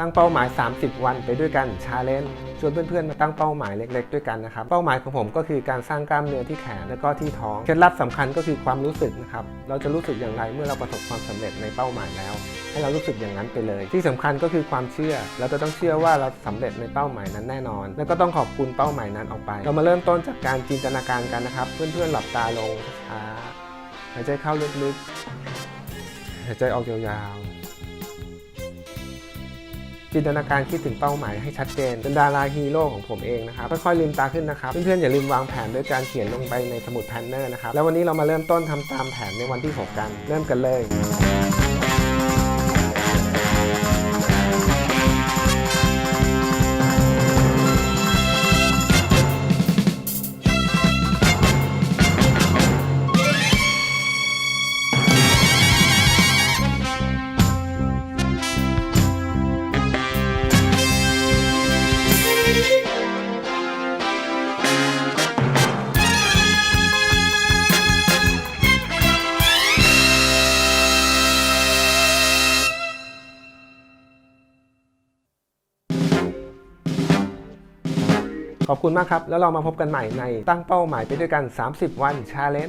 ตั้งเป้าหมาย 30 วันไปด้วยกันชาเลนจ์ชวนเพื่อนๆ มาตั้งเป้าหมายเล็ก ๆ ด้วยกันนะครับ เป้าหมายของผมก็คือการสร้างกล้ามเนื้อที่แขนและก็ที่ท้อง เคล็ดลับสำคัญก็คือความรู้สึกนะครับ เราจะรู้สึกอย่างไรเมื่อเราประสบความสำเร็จในเป้าหมายแล้ว ให้เรารู้สึกอย่างนั้นไปเลย ที่สำคัญก็คือความเชื่อ เราจะต้องเชื่อว่าเราสำเร็จในเป้าหมายนั้นแน่นอน แล้วก็ต้องขอบคุณเป้าหมายนั้นออกไป เรามาเริ่มต้นจากการจินตนาการกันนะครับ เพื่อนๆ หลับตาลงช้าหายใจเข้าลึกๆ หายใจออกยาวๆ จินตนาการคิดถึงเป้าหมายให้ชัดเจน เป็นดาราฮีโร่ของผมเองนะครับค่อยๆลืมตาขึ้นนะครับเพื่อนๆอย่าลืมวางแผนด้วยการเขียนลงไปในสมุดแพนเนอร์นะครับแล้ววันนี้เรามาเริ่มต้นทำตามแผนในวันที่ 6 กัน เริ่มกันเลย ขอบคุณมากครับ แล้วเรามาพบกันใหม่ในตั้งเป้าหมายไปด้วยกัน 30 วันชาเลนจ์